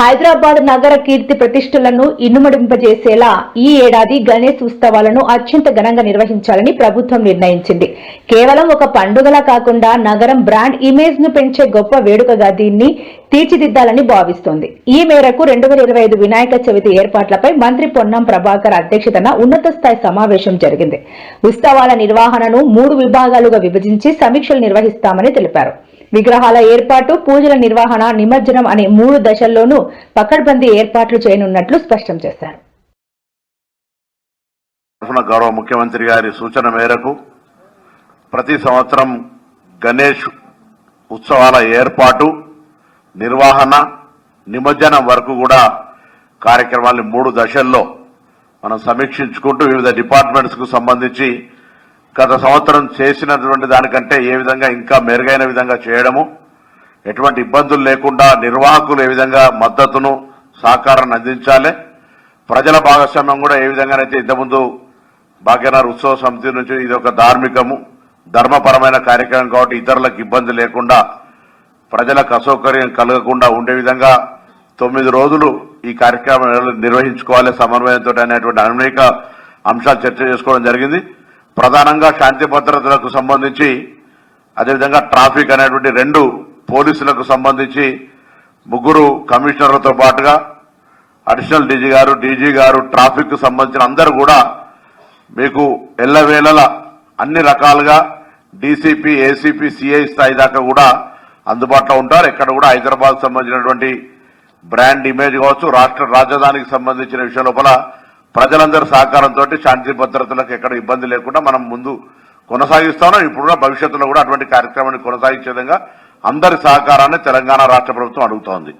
హైదరాబాద్ నగర కీర్తి ప్రతిష్టలను ఇనుమడింపజేసేలా ఈ ఏడాది గణేష్ ఉత్సవాలను అత్యంత ఘనంగా నిర్వహించాలని ప్రభుత్వం నిర్ణయించింది. కేవలం ఒక పండుగలా కాకుండా నగరం బ్రాండ్ ఇమేజ్ను పెంచే గొప్ప వేడుకగా దీన్ని తీర్చిదిద్దాలని భావిస్తోంది. ఈ మేరకు రెండు వేల ఇరవై ఐదు వినాయక చవితి ఏర్పాట్లపై మంత్రి పొన్నం ప్రభాకర్ అధ్యక్షతన ఉన్నత స్థాయి సమావేశం జరిగింది. ఉత్సవాల నిర్వహణను మూడు విభాగాలుగా విభజించి సమీక్షలు నిర్వహిస్తామని తెలిపారు. విగ్రహాల ఏర్పాటు పూజల నిర్వహణ నిమజ్జనం అనే మూడు దశల్లోనూ పకడ్బందీ ఏర్పాట్లు చేయనున్నట్లు స్పష్టం చేశారు. గౌరవ ముఖ్యమంత్రి గారి సూచన మేరకు ప్రతి సంవత్సరం గణేష్ ఉత్సవాల ఏర్పాటు నిర్వహణ నిమజ్జనం వరకు కూడా కార్యక్రమాన్ని మూడు దశల్లో మనం సమీక్షించుకుంటూ వివిధ డిపార్ట్మెంట్స్కు సంబంధించి గత సంవత్సరం చేసినటువంటి దానికంటే ఏ విధంగా ఇంకా మెరుగైన విధంగా చేయడము ఎటువంటి ఇబ్బందులు లేకుండా నిర్వాహకులు ఏ విధంగా మద్దతును సహకారాన్ని అందించాలి. ప్రజల భాగస్వామ్యం కూడా ఏ విధంగానైతే ఇంతకుముందు భాగ్యనగర్ ఉత్సవ సమితి నుంచి ఇది ఒక ధార్మికము ధర్మపరమైన కార్యక్రమం కాబట్టి ఇతరులకు ఇబ్బంది లేకుండా ప్రజలకు అసౌకర్యం కలగకుండా ఉండే విధంగా తొమ్మిది రోజులు ఈ కార్యక్రమం నిర్వహించుకోవాలి. సమన్వయంతో అనేటువంటి అనేక అంశాలు చర్చ చేసుకోవడం జరిగింది. ప్రధానంగా శాంతి భద్రతలకు సంబంధించి అదేవిధంగా ట్రాఫిక్ అనేటువంటి రెండు పోలీసులకు సంబంధించి ముగ్గురు కమిషనర్లతో పాటుగా అడిషనల్ డీజీ గారు డీజీ గారు ట్రాఫిక్కు సంబంధించిన అందరూ కూడా మీకు ఎల్లవేళల అన్ని రకాలుగా డీసీపీ ఏసీపీ సిఐ స్థాయి దాకా కూడా అందుబాటులో ఉంటారు. ఇక్కడ కూడా హైదరాబాద్ సంబంధించినటువంటి బ్రాండ్ ఇమేజ్ కావచ్చు రాష్ట్ర రాజధానికి సంబంధించిన విషయం లోపల ప్రజలందరి సహకారంతో శాంతి భద్రతలకు ఎక్కడ ఇబ్బంది లేకుండా మనం ముందు కొనసాగిస్తాను. ఇప్పుడు కూడా భవిష్యత్తులో కూడా అటువంటి కార్యక్రమాన్ని కొనసాగించే విధంగా అందరి సహకారాన్ని తెలంగాణ రాష్ట్ర ప్రభుత్వం అడుగుతోంది.